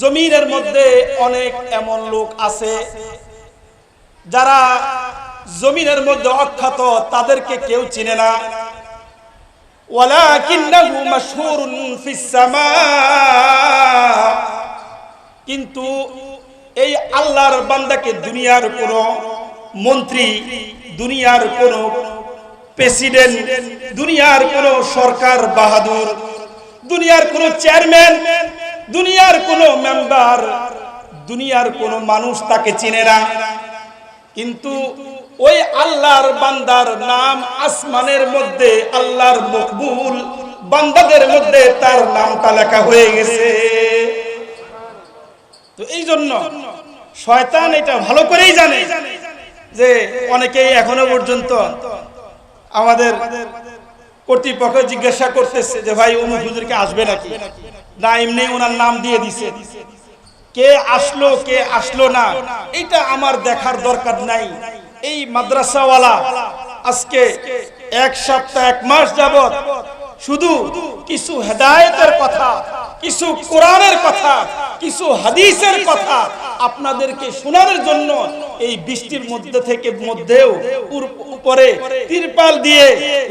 জমিনের মধ্যে অনেক এমন লোক আছে যারা জমিনের মধ্যে অখ্যাত, তাদেরকে কেউ চিনে না। কিন্তু এই আল্লাহর বান্দাকে দুনিয়ার কোন মন্ত্রী, দুনিয়ার কোন প্রেসিডেন্ট, দুনিয়ার কোন সরকার বাহাদুর, দুনিয়ার কোন চেয়ারম্যান দুনিয়ার কোন মেম্বার, দুনিয়ার কোন মানুষ তাকে চিনে না। কিন্তু ওই আল্লাহর বান্দার নাম আসমানের মধ্যে, আল্লাহর মকবুল বান্দাদের মধ্যে তার নামটা লেখা হয়ে গেছে। তো এই জন্য শয়তান এটা ভালো করেই জানে যে অনেকেই এখনও পর্যন্ত আমাদের কর্তৃপক্ষ জিজ্ঞাসা করতেছে যে, ভাই, অমুক হুজুরকে আসবে নাকি? না এমনি ওনার নাম দিয়ে দিছে। কে আসলো কে আসলো না এটা আমার দেখার দরকার নাই। এই মাদ্রাসাওয়ালা আজকে এক সপ্তাহ, এক মাস যাবত শুধু কিছু হেদায়তের কথা কিছু কোরআনের কথা, কিছু হাদিসের কথা আপনাদেরকে শোনানোর জন্য এই বৃষ্টির মধ্যে থেকে মধ্যেও উপরে তিরপাল দিয়ে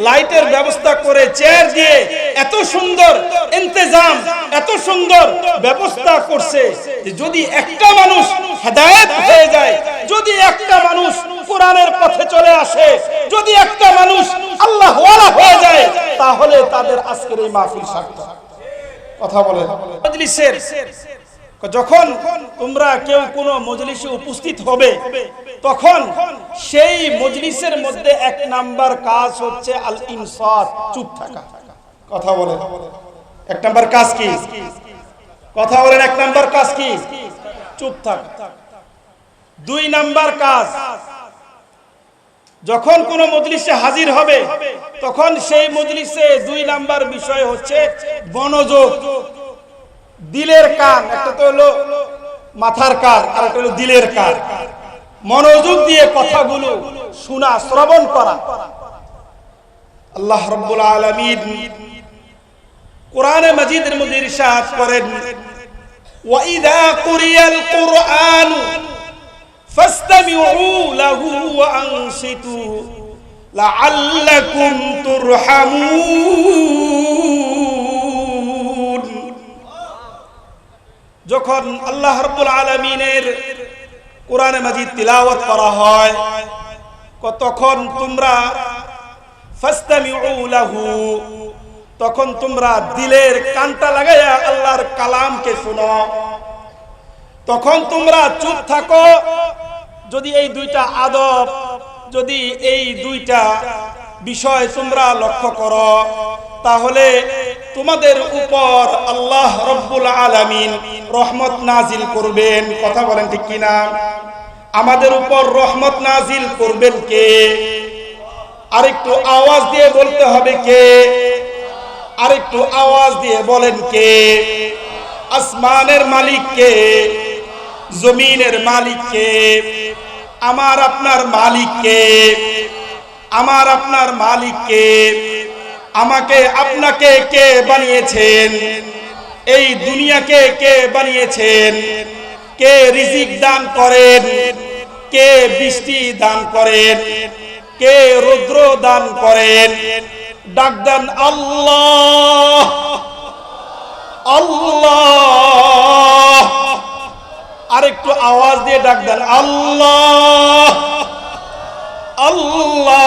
লাইটের ব্যবস্থা করে চেয়ার দিয়ে এত সুন্দর ইন্তজাম, এত সুন্দর ব্যবস্থা করছে যে যদি একটা মানুষ হেদায়েত হয়ে যায়, যদি একটা মানুষ কোরআনের পথে চলে আসে, যদি একটা মানুষ আল্লাহ হয়ে যায়, তাহলে তাদের আজকের এই মাহফিল সার্থক। কথা বলে। মজলিসের যখন তোমরা কেউ কোনো মজলিসে উপস্থিত হবে তখন সেই মজলিসের মধ্যে এক নাম্বার কাজ হচ্ছে আল ইনসাত চুপ থাকা। কথা বলে। এক নাম্বার কাজ কি? কথা বলেন এক নাম্বার কাজ কি? চুপ থাকা। দুই নাম্বার কাজ যখন কোন মজলিসে হাজির হবে, তখন সেই মজলিসে দুই নাম্বার বিষয় হচ্ছে মনোযোগ দিলের কান, একটা তো হলো মাথার কান আর একটা হলো দিলের কান। মনোযোগ দিয়ে কথাগুলো শোনা, শ্রবণ করা। আল্লাহ রাব্বুল আলামিন কোরআনে মাজিদের মধ্যে ইরশাদ করেন ওয়াইদা কুরিয়াল কুরআন فاستمعوا له وانصتوا لعلكم ترحمون যখন আল্লাহ রাব্বুল আলামিনের কোরআনে মাজিদ তিলাওয়াত করা হয় ক- তখন তোমরা ফাস্তামিউ লাহু তখন তোমরা দিলের কানটা লাগাইয়া আল্লাহর কালামকে শোনো তখন তোমরা চুপ থাকো। যদি এই দুইটা আদব, যদি এই দুইটা বিষয় তোমরা লক্ষ্য করো, তাহলে তোমাদের উপর আল্লাহ রব্বুল আলামিন রহমত নাজিল করবেন। কথা বলেন ঠিক কিনা? আমাদের উপর রহমত নাজিল করবেন কে? আরেকটু আওয়াজ দিয়ে বলতে হবে কে? আরেকটু আওয়াজ দিয়ে বলেন কে? আসমানের মালিক কে? জমিনের মালিক কে আমার আপনার মালিক কে আমার আপনার মালিক কে আমাকে আপনাকে কে বানিয়েছেন? এই দুনিয়াকে কে বানিয়েছেন? কে রিজিক দান করেন? কে বৃষ্টি দান করেন? কে রুদ্র দান করেন? ডাক দেন আল্লাহ। আল্লাহ। আরেকটু আওয়াজ দিয়ে ডাক দেন, আল্লাহ আল্লাহ।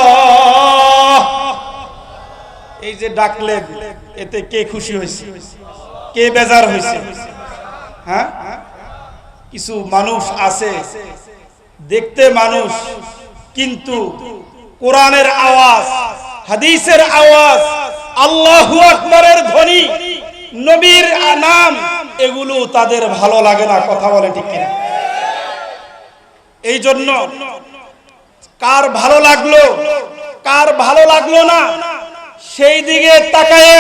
এই যে ডাকলেন, এতে কে খুশি হয়েছে? কে বেজার হয়েছে? হ্যাঁ? কিছু মানুষ আছে, দেখতে মানুষ, কিন্তু কোরআনের আওয়াজ, হাদিসের আওয়াজ, আল্লাহু আকবরের ধ্বনি নবীর নাম এগুলো তাদের ভালো লাগে না, কথা বলে ঠিক কিনা। এই জন্য কার ভালো লাগল, কার ভালো লাগল না, সেই দিকে তাকায়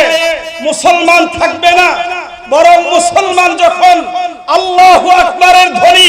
মুসলমান থাকবে না, বরং মুসলমান যখন আল্লাহ আকবরের ধ্বনি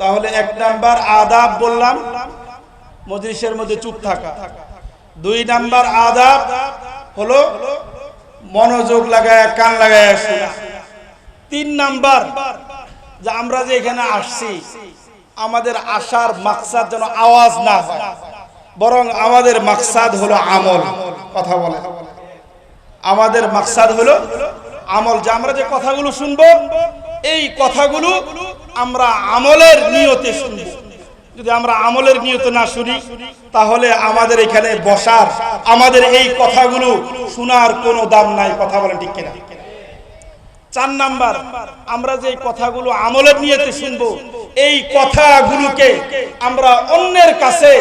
তাহলে এক নাম্বার আদাব বললাম। মজলিসের মধ্যে চুপ থাকা। দুই নাম্বার আদাব হলো মনোযোগ লাগায়, কান লাগায় তিন নাম্বার যে আমরা যে এখানে আসছি, আমাদের আসার মাকসাদ যেন আওয়াজ না হয়, বরং আমাদের মাকসাদ হলো আমল, কথা বলে। আমাদের মাকসাদ হলো আমল। যে আমরা যে কথাগুলো শুনব, এই কথাগুলো আমরা আমলের নিয়তে শুনব। যদি আমরা আমলের নিয়ত না শুনি, তাহলে আমাদের এখানে বসার, আমাদের এই কথাগুলো শোনার কোনো দাম নাই, কথা বলেন ঠিক কিনা? চার নাম্বার, আমরা যে কথাগুলো আমলের নিয়েতে শুনব, এই কথাগুলোকে আমরা অন্যের কাছে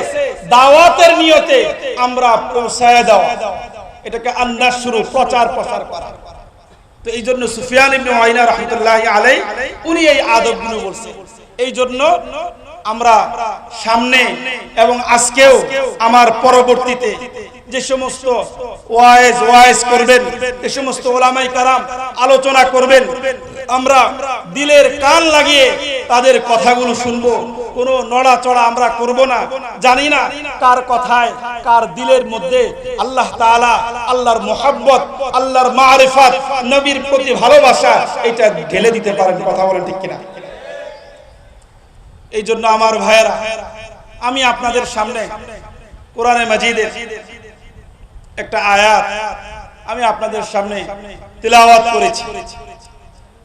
দাওয়াতের নিয়তে আমরা পৌঁছায় দেওয়া। এটাকে আন্দাজ শুরু প্রচার প্রসার করা। তো এই জন্য সুফিয়ান ইবনে ওয়াইনা রাহমাতুল্লাহ আলাই উনি এই আদবগুলো বলছেন এই জন্য আমরা সামনে এবং আজকেও আমার পরবর্তীতে যে সমস্ত ওয়াইজ ওয়াইজ করবেন, যে সমস্ত ওলামাই কারাম আলোচনা করবেন, আমরা দিলের কান লাগিয়ে তাদের কথাগুলো শুনব। কোনো নড়াচড়া আমরা করব না। জানি না কার কথায়, কার দিলের মধ্যে আল্লাহ তাআলা আল্লাহর মোহাব্বত, আল্লাহর মারিফাত, নবীর প্রতি ভালোবাসা এটা ঢেলে দিতে পারেন কথা বলেন ঠিক কিনা? এই জন্য আমার ভাইয়েরা, আমি আপনাদের সামনে কোরআনে মাজিদের একটা আয়াত আমি আপনাদের সামনে তিলাওয়াত করেছি।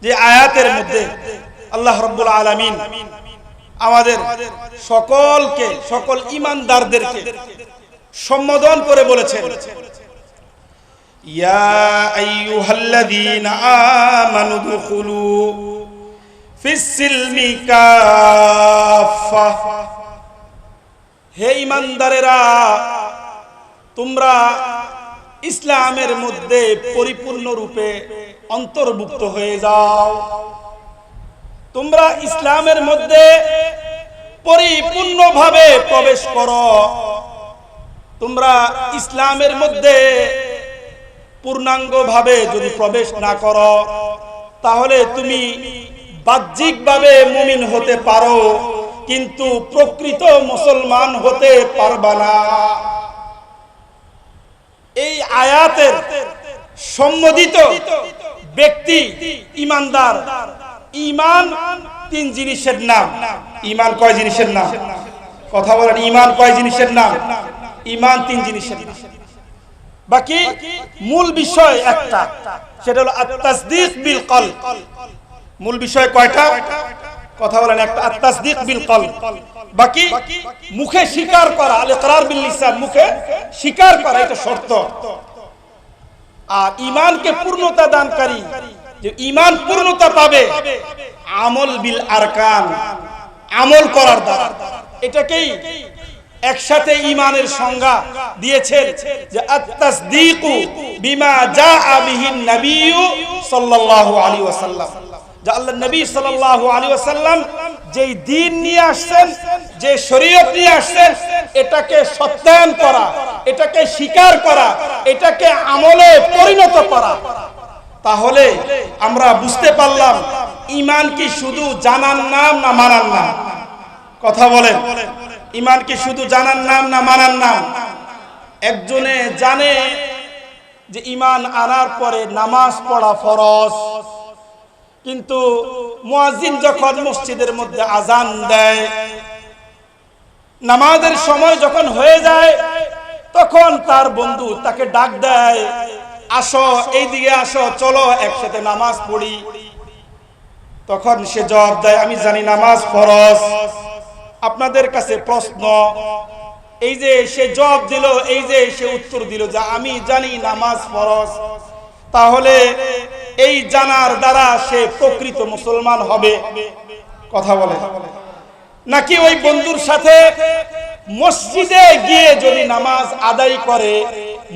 যে আয়াতের মধ্যে আল্লাহ রব্বুল আলামিন আমাদের সকলকে, সকল ইমানদারদেরকে সম্বোধন করে বলেছেন। ইয়া আইয়ুহাল্লাযীনা আমানু দুখুলু ফিসসিলমি কাফা হে ইমানদারেরা, তোমরা ইসলামের মধ্যে পরিপূর্ণ রূপে অন্তর্ভুক্ত হয়ে যাও। তোমরা ইসলামের মধ্যে পরিপূর্ণভাবে প্রবেশ করো। তোমরা ইসলামের মধ্যে পূর্ণাঙ্গভাবে যদি প্রবেশ না করো, তাহলে তুমি বাহ্যিকভাবে মুমিন হতে পারো, কিন্তু প্রকৃত মুসলমান হতে পারবা না। এই আয়াতের সম্মোদিত ব্যক্তি ইমানদার ইমান তিন জিনিসের নাম। ইমান কয় জিনিসের নাম? কথা বলেন, ইমান কয় জিনিসের নাম? ইমান তিন জিনিসের নাম। বাকি মূল বিষয় একটা, সেটা হলো আত্মাসদিক বিল কল মূল বিষয় কয়টা? কথা বলেন, একটা, আত্মাসদিক বিল কল বাকি মুখে স্বীকার করা, আল ইকরার বিল মুখে স্বীকার করা, এটা শর্ত। আর ইমানকে পূর্ণতা দানকারী যে ইমান পূর্ণতা পাবে। আমল বিল আরকান, আমল করার দ্বারা। এটাকেই একসাথে ইমানের সংজ্ঞা দিয়েছেন যে আত্তাসদীকু বিমা জাআ বিহিন নবিয়্যু সাল্লাল্লাহু আলাইহি ওয়াসাল্লাম। যে আল্লাহ নবী সাল্লাল্লাহু আলাইহি ওয়াসাল্লাম যেই দ্বীন নিয়ে আসছেন, যে শরীয়ত নিয়ে আসছেন, এটাকে সত্যায়ন করা, এটাকে স্বীকার করা, এটাকে আমলে পরিণত করা। তাহলে আমরা বুঝতে পারলাম ইমান কি শুধু জানার নাম না মানার নাম? কথা বলেন। ইমান কি শুধু জানার নাম না মানার নাম? একজনে জানে যে ইমান আনার পরে নামাজ পড়া ফরজ। কিন্তু মুয়াজ্জিন যখন মসজিদের মধ্যে আজান দেয়, নামাজের সময় যখন হয়ে যায়, তখন তার বন্ধু তাকে ডাক দেয় আসো এই দিকে আসো, চলো, একসাথে নামাজ পড়ি। তখন সে জবাব দেয়, আমি জানি নামাজ ফরজ। আপনাদের কাছে প্রশ্ন, এই যে সে জবাব দিল, এই যে সে উত্তর দিল যে আমি জানি নামাজ ফরজ, তাহলে এই জানার দ্বারা সে প্রকৃত মুসলমান হবে। কথা বলে। নাকি ওই বন্ধুর সাথে মসজিদে গিয়ে যদি নামাজ আদায় করে,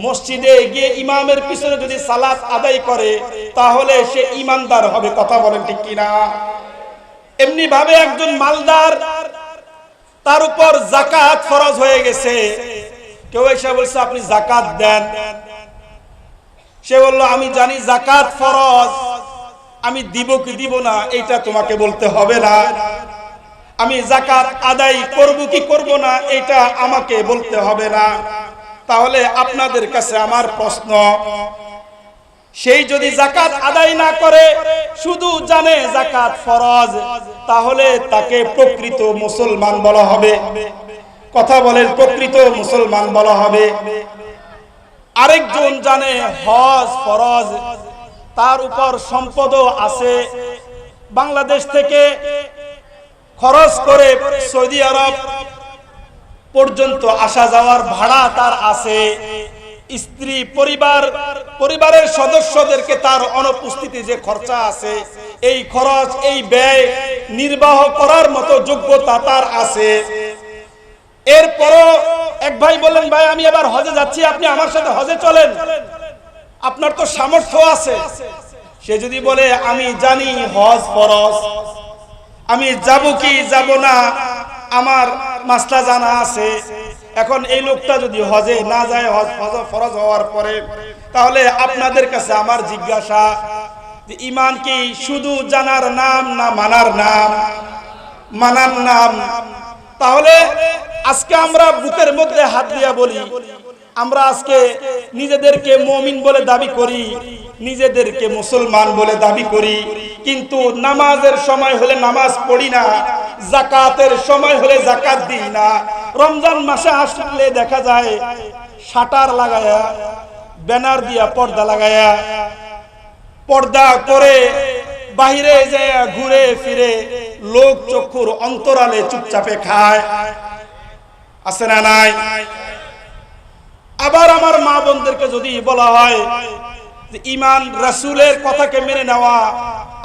মসজিদে গিয়ে ইমামের পিছনে যদি সালাত আদায় করে, তাহলে সে ইমানদার হবে, কথা বলেন ঠিক কিনা? এমনি ভাবে একজন মালদার, তার উপর জাকাত ফরজ হয়ে গেছে। কেউ এসে বলছে, আপনি জাকাত দেন। সে বলল, আমি জানি জাকাত ফরজ। আমি দিব কি দিব না এটা তোমাকে বলতে হবে না। আমি জাকাত আদায় করব কি করব না, এটা আমাকে বলতে হবে না। তাহলে আপনাদের কাছে আমার প্রশ্ন, সেই যদি জাকাত আদায় না করে, শুধু জানে জাকাত ফরজ, তাহলে তাকে প্রকৃত মুসলমান বলা হবে। কথা বলেন, প্রকৃত মুসলমান বলা হবে। আরেকজন জানে হজ ফরজ, তার উপর সম্পদও আছে। বাংলাদেশ থেকে খরচ করে সৌদি আরব পর্যন্ত আসা যাওয়ার ভাড়া তার আছে। স্ত্রী, পরিবার, পরিবারের সদস্যদেরকে তার অনুপস্থিতি যে খরচা আছে, এই খরচ, এই ব্যয় নির্বাহ করার মতো যোগ্যতা তার আছে। এরপরও এক ভাই বললেন, ভাই, আমি আবার হজে যাচ্ছি, আপনি আমার সাথে হজে চলেন। আপনার তো সামর্থ্য আছে। সে যদি বলে, আমি জানি হজ ফরজ। আমি যাব কি যাব না, আমার মাসলা জানা আছে। এখন এই লোকটা যদি হজে না যায়, হজ হজ ফরজ হওয়ার পরে, তাহলে আপনাদের কাছে আমার জিজ্ঞাসা, যে ইমান কি শুধু জানার নাম না মানার নাম? মানার নাম। তাহলে আজকে আমরা বুকের মধ্যে হাত দিয়া বলি, আমরা আজকে নিজেদেরকে মমিন বলে দাবি করি, নিজেদেরকে মুসলমান বলে দাবি করি। কিন্তু নামাজের সময় হলে নামাজ পড়ি না, জাকাতের সময় হলে জাকাত দিই না। রমজান মাসে আসলে দেখা যায়, শাটার লাগায়া, ব্যানার দিয়া পর্দা লাগায়া, পর্দা করে বাহিরে যায় ঘুরে ফিরে লোক চক্ষুর অন্তরালে চুপচাপে খায়। আছে না নাই? আবার আমার মা বোনদেরকে যদি বলা হয় ইমান রসুলের কথাকে মেনে নেওয়া,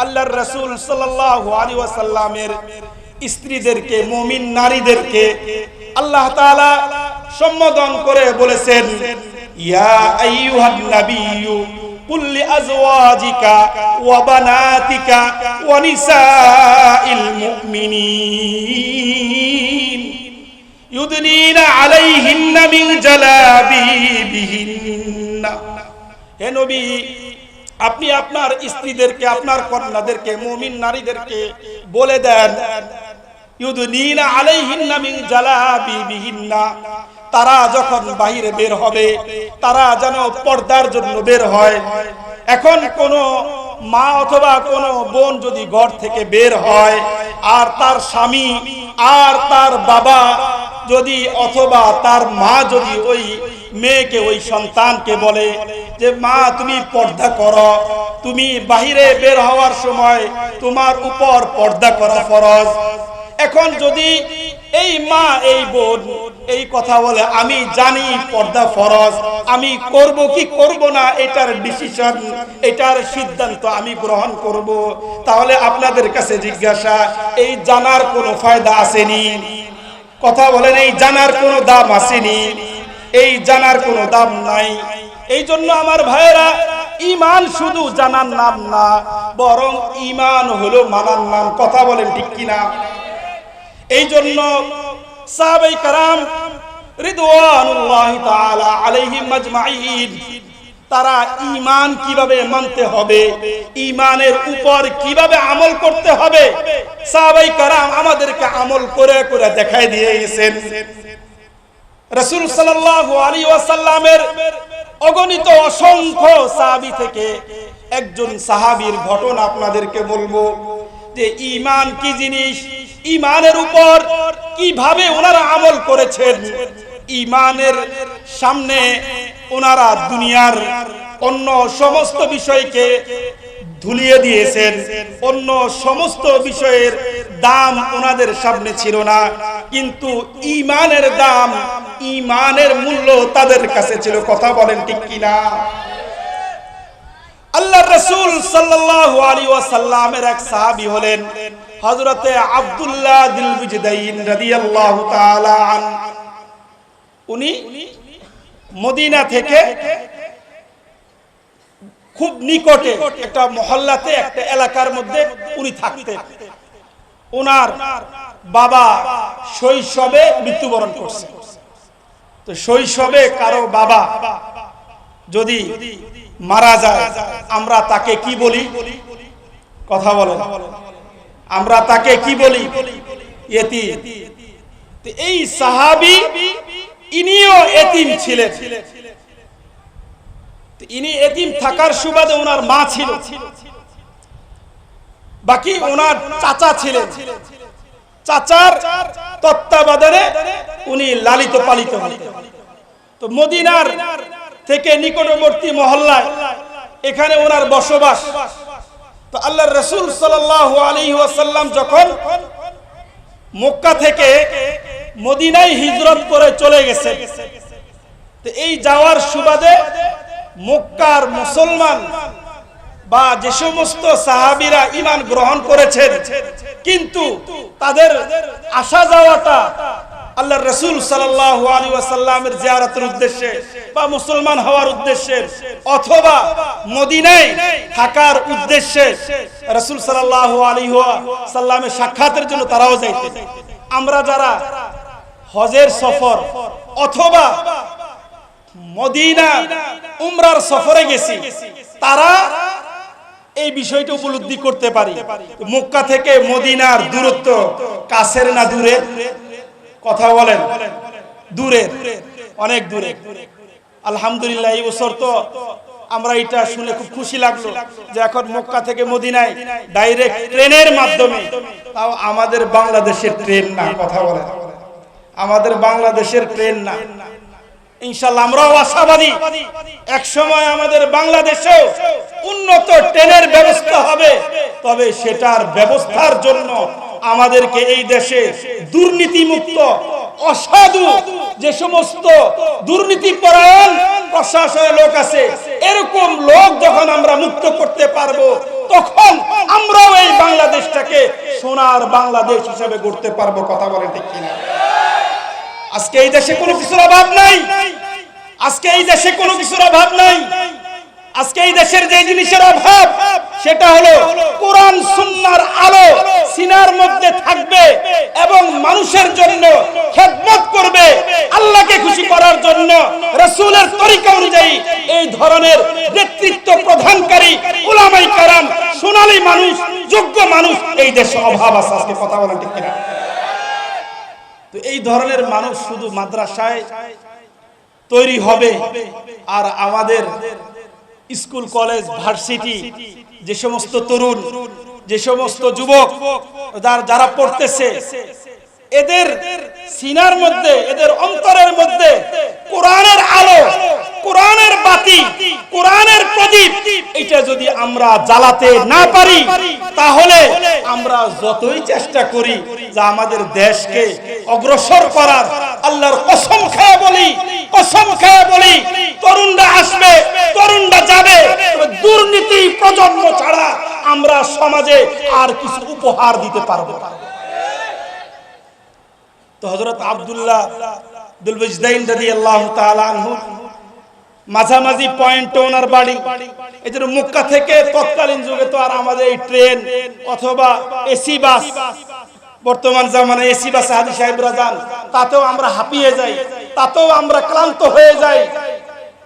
আল্লাহর রসুল সাল্লাহ আলী স্ত্রীদেরকে, মমিন নারীদেরকে আল্লাহ তাআলা সম্বোধন করে বলেছেন, ইয়া আইয়ুহান নাবিয়্যু হে নবী, আপনি আপনার স্ত্রীদেরকে, আপনার কন্যাদেরকে, মুমিন নারীদেরকে বলে দেন, ইউদনিনা আলাইহিন্না তারা যখন বাহিরে বের হবে, তারা যেন পর্দার জন্য বের হয়। এখন কোন মা অথবা কোন বোন যদি ঘর থেকে বের হয়, আর তার স্বামী, আর তার বাবা যদি অথবা তার মা যদি ওই মেয়েকে ওই সন্তানকে বলে যে, মা, তুমি পর্দা করো। তুমি বাহিরে বের হওয়ার সময় তোমার উপর পর্দা করা ফরজ। এখন যদি এই মা, এই বোন এই কথা বলে, আমি জানি পর্দা ফরজ, আমি করব কি করব না, এটার ডিসিশন এটার সিদ্ধান্ত আমি গ্রহণ করব। তাহলে আপনাদের কাছে জিজ্ঞাসা, এই জানার কোনো ফায়দা আসেনি? কথা বলেন, এই জানার কোনো দাম আসেনি? এই জানার কোনো দাম নাই। এই জন্য আমার ভাইয়েরা ইমান শুধু জানার নাম না, বরং ইমান হলো মানার নাম। কথা বলেন ঠিক কিনা? এই জন্য সাহাবাই কারাম রিদওয়ানুল্লাহি তাআলা আলাইহিম তারা ঈমান কীভাবে মানতে হবে, ঈমানের উপর কীভাবে আমল করতে হবে, সাহাবাই কারাম আমাদেরকে আমল করে করে দেখাই দিয়ে গেছেন রাসূল সাল্লাল্লাহু আলাইহি ওয়াসাল্লামের অগণিত অসংখ্য সাহাবি থেকে একজন সাহাবীর ঘটনা আপনাদেরকে বলব যে ইমান কি জিনিস? ইমানের উপর কীভাবে ওনারা আমল করেছেন? ইমানের সামনে ওনারা দুনিয়ার অন্য সমস্ত বিষয়কে ধুলিয়ে দিয়েছেন। অন্য সমস্ত বিষয়ের দাম ওনাদের সামনে ছিল না। কিন্তু ইমানের দাম ইমানের মূল্য তাদের কাছে ছিল। কথা বলেন ঠিক কিনা? আল্লাহ রসুল ওয়াসাল্লামের এক সাহাবী হলেন হযরতে আব্দুল্লাহ দিলবিজদাইন উনি মদিনা থেকে খুব নিকটে একটা মহল্লাতে, একটা এলাকার মধ্যে উনি থাকতেন। ওনার বাবা শৈশবে মৃত্যুবরণ করছে। তো শৈশবে কারও বাবা যদি মারা যায়, আমরা তাকে কি বলি? কথা বলেন। আমরা তাকে কি বলি? এতি এই সাহাবি, ইনিও এতিম ছিলেন। ইনি এতিম থাকার সুবাদে ওনার মা ছিল। বাকি ওনার চাচা ছিলেন। চাচার তত্ত্বাবধানে উনি লালিত পালিত তো মদিনার থেকে নিকটবর্তী মহল্লায় এখানে ওনার বসবাস। তো আল্লাহ রসুল ওয়াসাল্লাম যখন মক্কা থেকে মদিনায় হিজরত করে চলে গেছে তো এই যাওয়ার সুবাদে মক্কার মুসলমান বা যে সমস্ত সাহাবিরা ইমান গ্রহণ করেছেন, কিন্তু তাদের আসা যাওয়াটা আল্লাহ রসুল আলাইহি জিয়ারতের উদ্দেশ্যে বা মুসলমান হওয়ার উদ্দেশ্যে অথবা মদিনায় থাকার উদ্দেশ্যে রসুল সাল্লাল্লাহু আলাইহি ওয়াসাল্লামের সাক্ষাতের জন্য তারাও যাইতেন। আমরা যারা হজের সফর অথবা মদিনা উমরার সফরে গেছি। তারা এই বিষয়টা উপলব্ধি করতে পারি। মক্কা থেকে মদিনার দূরত্ব কাছের না দূরে? কথা বলেন। দূরে। অনেক দূরে। আলহামদুলিল্লাহ, এই বছর তো আমরা এটা শুনে খুব খুশি লাগল যে এখন মক্কা থেকে মদিনায় ডাইরেক্ট ট্রেনের মাধ্যমে তাও আমাদের বাংলাদেশের ট্রেন না, কথা বলেন। আমাদের বাংলাদেশের ট্রেন না। ইনশাল্লাহ আমরাও আশাবাদী। এক সময় আমাদের বাংলাদেশেও উন্নত ট্রেনের ব্যবস্থা হবে, তবে সেটার ব্যবস্থার জন্য আমাদেরকে এই দেশে দুর্নীতি মুক্ত অসাধু যে সমস্ত দুর্নীতি পরায়ণ প্রশাসনের লোক আছে, এরকম লোক যখন আমরা মুক্ত করতে পারব, তখন আমরাও এই বাংলাদেশটাকে সোনার বাংলাদেশ হিসেবে গড়তে পারব, কথা বলে ঠিক কিনা? আজকে এই দেশে কোনো কিছুর অভাব নাই। আজকে এই দেশে কোনো কিছুর অভাব নাই। আজকে এই দেশের যে জিনিসের অভাব, সেটা হলো কোরআন, সুন্নার আলো সিনার মধ্যে থাকবে এবং মানুষের জন্য খেদমত করবে, আল্লাহকে খুশি করার জন্য, রসুলের তরিকা অনুযায়ী এই ধরনের নেতৃত্ব প্রধানকারী ওলামাই কারাম, সোনালী মানুষ, যোগ্য মানুষ এই দেশে অভাব আছে। আজকে কথা বলেন ঠিক কিনা? তো এই ধরনের মানুষ শুধু মাদ্রাসায় তৈরি হবে আর আমাদের স্কুল, কলেজ, ভার্সিটি, যে সমস্ত তরুণ, যে সমস্ত যুবক যার- পড়তেছে এদের সিনার মধ্যে, এদের অন্তরের মধ্যে কোরআনের আলো, কোরআনের বাতি, কোরআনের প্রদীপ, এটা যদি আমরা জ্বালাতে না পারি, তাহলে আমরা যতই চেষ্টা করি যে আমাদের দেশকে অগ্রসর করার, আল্লাহর কসম খেয়ে বলি, কসম খেয়ে বলি, তরুণরা আসবে, তরুণরা যাবে দুর্নীতি প্রজন্ম ছাড়া আমরা সমাজে আর কিছু উপহার দিতে পারব না। তো হজরত আবদুল্লাহ দুলবজদাইন রাদিয়াল্লাহু তাআলা আনহু মাঝামাঝি পয়েন্ট ওনার বাড়ি। এই জন্য মক্কা থেকে তৎকালীন যুগে তো আর আমাদের এই ট্রেন অথবা এসি বাস, বর্তমান জামানায় এসি বাস হাজি সাহেবরা যান, তাতেও আমরা হাঁপিয়ে যাই, তাতেও আমরা ক্লান্ত হয়ে যাই।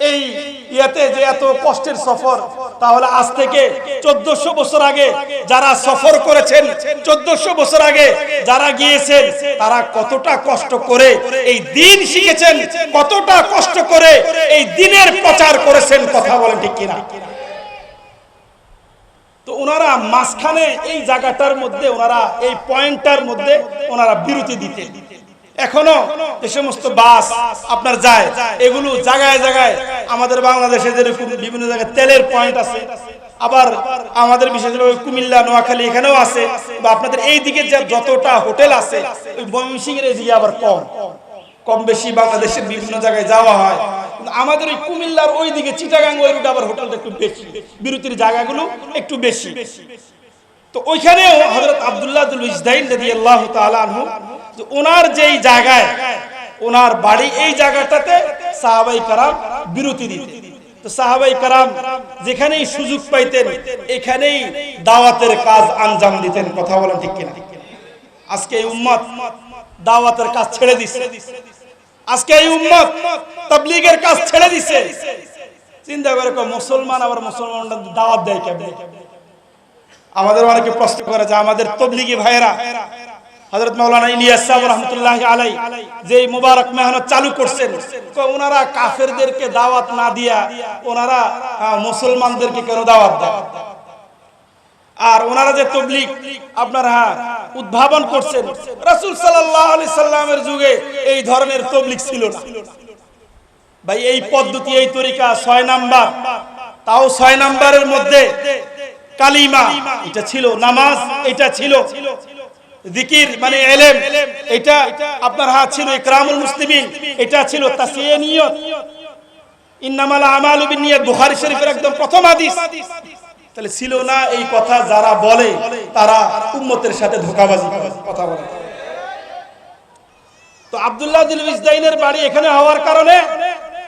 এই ইয়াতে যে এত কষ্টের সফর, তাহলে আজ থেকে চোদ্দশো বছর আগে যারা সফর করেছেন, চোদ্দশো বছর আগে যারা গিয়েছেন, তারা কতটা কষ্ট করে এই দিন শিখেছেন, কতটা কষ্ট করে এই দিনের প্রচার করেছেন, কথা বলেন ঠিক কিনা? তো ওনারা মাঝখানে এই জায়গাটার মধ্যে, ওনারা এই পয়েন্টটার মধ্যে ওনারা বিরতি দিতেন। এখনও যে সমস্ত বাস আপনার যায়, এগুলো জায়গায় জায়গায় আমাদের বাংলাদেশে যেরকম বিভিন্ন জায়গায় তেলের পয়েন্ট আছে, আবার আমাদের বিশেষভাবে কুমিল্লা, নোয়াখালী এখানেও আছে, বা আপনাদের এই দিকে যতটা হোটেল আছে, ওই ময়মনসিংহের দিকে আবার কম। কম বেশি বাংলাদেশের বিভিন্ন জায়গায় যাওয়া হয়। আমাদের ওই কুমিল্লার ওই দিকে চিটাগাং ওই রুটে আবার হোটেলটা একটু বেশি, বিরতির জায়গাগুলো একটু বেশি। তো ওইখানেও হযরত আব্দুল্লাহ আব্দুল ইসদাইন রাদিয়াল্লাহু তাআলা আনহু ওনার যেই জায়গায়, ওনার বাড়ি এই জায়গাটাতে সাহাবাই কারাম বিরতি দিতেন। আজকে কাজ ছেড়ে দিছে। চিন্তা করে মুসলমান আবার মুসলমান দাওয়াত দেয় কেমন? আমাদের অনেকে প্রশ্ন করে যে, আমাদের তবলিগি ভাইয়েরা হযরত মাওলানা ইলিয়াস সাহেব রহমতুল্লাহ আলাই যে মুবারক মেহনত চালু করছেন ওনারা কাফেরদেরকে দাওয়াত না দিয়া ওনারা মুসলমানদেরকে কেন দাওয়াত দেয় আর ওনারা যে তবলিগ, আপনার হ্যাঁ উদ্ভাবন করছেন, রাসূল সাল্লাল্লাহু আলাইহি সাল্লামের যুগে এই ধরনের তবলিক ছিল ভাই, এই পদ্ধতি, এই তরিকা ছয় নাম্বার। তাও ছয় নাম্বারের মধ্যে কালিমা, এটা ছিল, নামাজ, এটা ছিল। জিকির মানে এলেম, এটা আপনার হাত ছিল ইকরামুল মুসলিমিন, এটা ছিল বুখারী শরীফের একদম প্রথম হাদিস। তাহলে ছিল না এই কথা যারা বলে, তারা উম্মতের সাথে ধোঁকাবাজি কথা বলে। তো আব্দুল্লাহ দিল ইসদাইনের বাড়ি এখানে হওয়ার কারণে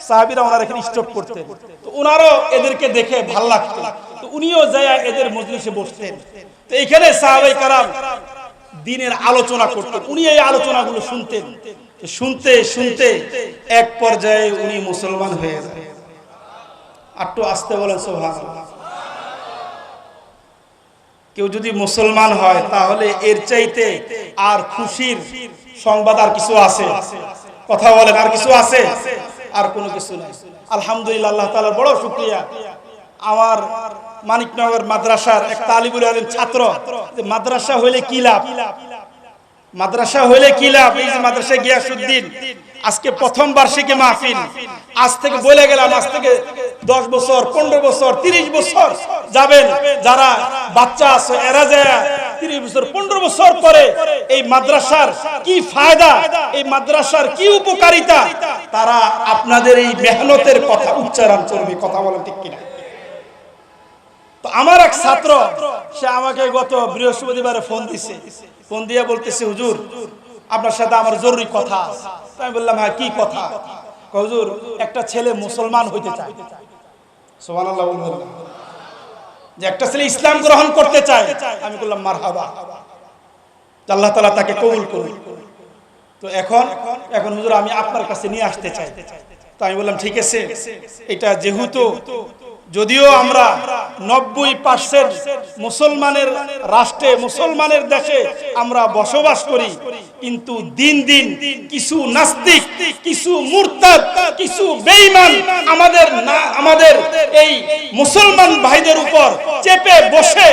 সাহাবীরা ওনার এখানে স্টপ করতেন। তো ওনারও এদেরকে দেখে ভালো লাগতো। তো উনিও যায় এদের মজলিসে বসতেন। তো এখানে সাহাবাই কারাম দিনের আলোচনা করতেন উনি এই আলোচনাগুলো শুনতেন। শুনতে শুনতে এক পর্যায়ে উনি মুসলমান হয়ে যায় আটটু আসতে বলেন সোহান কেউ যদি মুসলমান হয়, তাহলে এর চাইতে আর খুশির সংবাদ আর কিছু আছে? কথা বলেন, আর কিছু আছে? আর কোনো কিছু নাই। আলহামদুলিল্লাহ, আল্লাহ তাআলার বড় শুকরিয়া। আমার মানিকনগর মাদ্রাসার এক তালিবুল আলম ছাত্র। মাদ্রাসা হইলে কি লাভ? মাদ্রাসা হইলে কি লাভ? এই যে মাদ্রাসা গিয়াসুদ্দিন আজকে প্রথম বার্ষিকী মাহফিল। আজ থেকে বলে গেলাম, আজ থেকে দশ বছর, পনেরো বছর, তিরিশ বছর যাবেন যারা বাচ্চা আছে, এরা যায় তিরিশ বছর, পনেরো বছর পরে এই মাদ্রাসার কি ফায়দা, এই মাদ্রাসার কি উপকারিতা, তারা আপনাদের এই মেহনতের কথা, উচ্চারণ করবে কথা বলেন ঠিক কিনা? তো আমার এক ছাত্র, সে আমাকে গত বৃহস্পতিবারে ফোন দিছে। ফোন দিয়ে বলতেছে, হুজুর, আপনার সাথে আমার জরুরি কথা আমি বললাম হ্যাঁ কি কথা? হুজুর, একটা ছেলে মুসলমান হইতে চায়। যে একটা ছেলে ইসলাম গ্রহণ করতে চায়। আমি বললাম, মারহাবা। আল্লাহ তাআলা তাকে কবুল করুন তো এখন এখন হুজুর, আমি আপনার কাছে নিয়ে আসতে চাই। তো আমি বললাম, ঠিক আছে। এটা যেহেতু যদিও আমরা নব্বই পার্সেন্ট মুসলমানের রাষ্ট্রে, মুসলমানের দেশে আমরা বসবাস করি, কিন্তু দিন দিন কিছু নাস্তিক, কিছু মুরতাদ, কিছু বেঈমান আমাদের না, আমাদের এই মুসলমান ভাইদের উপর চেপে বসে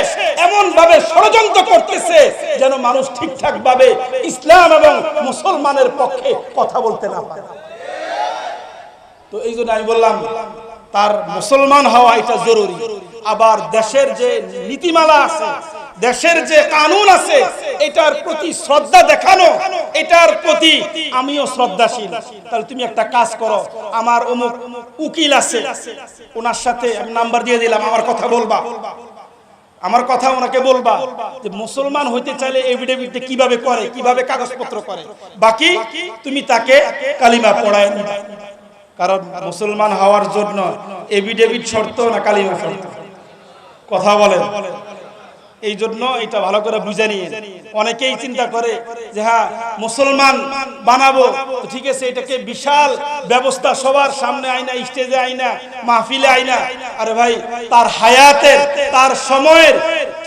এমন ভাবে ষড়যন্ত্র করতেছে যেন মানুষ ঠিকঠাক ভাবে ইসলাম এবং মুসলমানের পক্ষে কথা বলতে না পারে। তো এই জন্য আমি বললাম তার মুসলমান হওয়া এটা জরুরি। আবার দেশের যে নীতিমালা আছে, দেশের যে কানুন আছে, এটার প্রতি শ্রদ্ধা দেখানো, এটার প্রতি আমিও শ্রদ্ধাশীল। তাহলে তুমি একটা কাজ করো, আমার অমুক উকিল আছে, ওনার সাথে আমি নাম্বার দিয়ে দিলাম, আমার কথা বলবা। আমার কথা ওনাকে বলবা যে মুসলমান হইতে চাইলে এভিডেভিটে কীভাবে করে, কীভাবে কাগজপত্র করে। বাকি তুমি তাকে কালিমা পড়ায় নিবা। কারণ মুসলমান হওয়ার জন্য এভিডেভিট শর্ত না কালিমা শর্ত? কথা বলে এই জন্য এটা ভালো করে বুঝে নিয়ে অনেকেই চিন্তা করে যে হ্যাঁ মুসলমান বানাবো। ঠিক আছে, এটাকে বিশাল ব্যবস্থা, সবার সামনে আইনা, স্টেজে আইনা, মাহফিলে আইনা। আরে ভাই, তার হায়াতের, তার সময়ের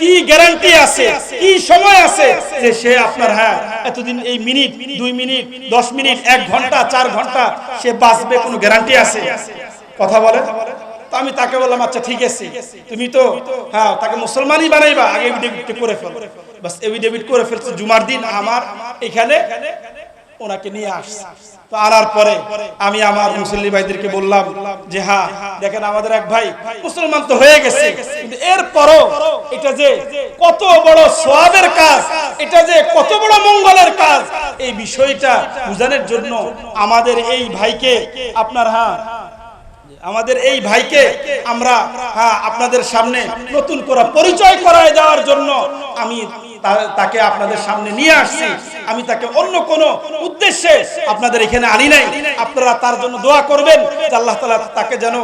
কি গ্যারান্টি আছে? কি সময় আছে যে সে আপনার হ্যাঁ এতদিন এই মিনিট, দুই মিনিট, দশ মিনিট, এক ঘণ্টা, চার ঘণ্টা সে বাঁচবে কোনো গ্যারান্টি আছে? কথা বলে? তো আমি তাকে বললাম আচ্ছা ঠিক আছে। তুমি তো হ্যাঁ তাকে মুসলমানই বানাইবা, আগে এভিডেভিট করে ফেল। বাস, এভিডেভিট করে ফেলছে। জুমার দিন আমার, এখানে ওনাকে নিয়ে আসছে। তো আনার পরে আমি আমার মুসল্লি ভাইদেরকে বললাম যে হ্যাঁ দেখেন আমাদের এক ভাই মুসলমান তো হয়ে গেছে। কিন্তু এরপরও এটা যে কত বড় সোয়াবের কাজ, এটা যে কত বড় মঙ্গলের কাজ, এই বিষয়টা বুঝানোর জন্য আমাদের এই ভাইকে আপনার হ্যাঁ আমাদের এই ভাইকে আমরা হ্যাঁ আপনাদের সামনে নতুন করে পরিচয় করায় দেওয়ার জন্য আমি তাকে আপনাদের সামনে নিয়ে আসছি। আমি তাকে অন্য কোন উদ্দেশ্যে আপনাদের এখানে আনি নাই। আপনারা তার জন্য দোয়া করবেন যে আল্লাহ তাকে যেন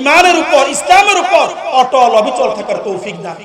ইমানের উপর, ইসলামের উপর অটল, অবিচল থাকার তৌফিক দান।